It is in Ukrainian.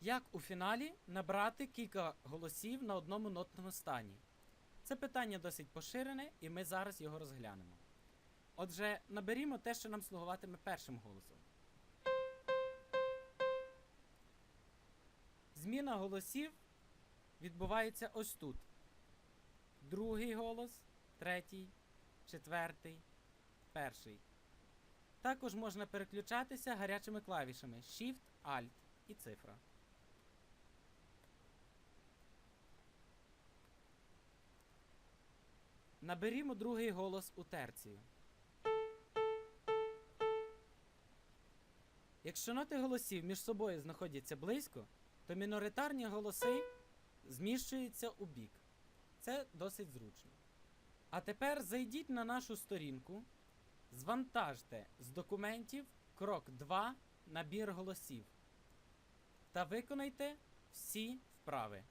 Як у фіналі набрати кілька голосів на одному нотному стані? Це питання досить поширене, і ми зараз його розглянемо. Отже, наберімо те, що нам слугуватиме першим голосом. Зміна голосів відбувається ось тут. Другий голос, третій, четвертий, перший. Також можна переключатися гарячими клавішами Shift, Alt і цифра. Наберімо другий голос у терцію. Якщо ноти голосів між собою знаходяться близько, то міноритарні голоси зміщуються у бік. Це досить зручно. А тепер зайдіть на нашу сторінку, звантажте з документів крок 2 набір голосів та виконайте всі вправи.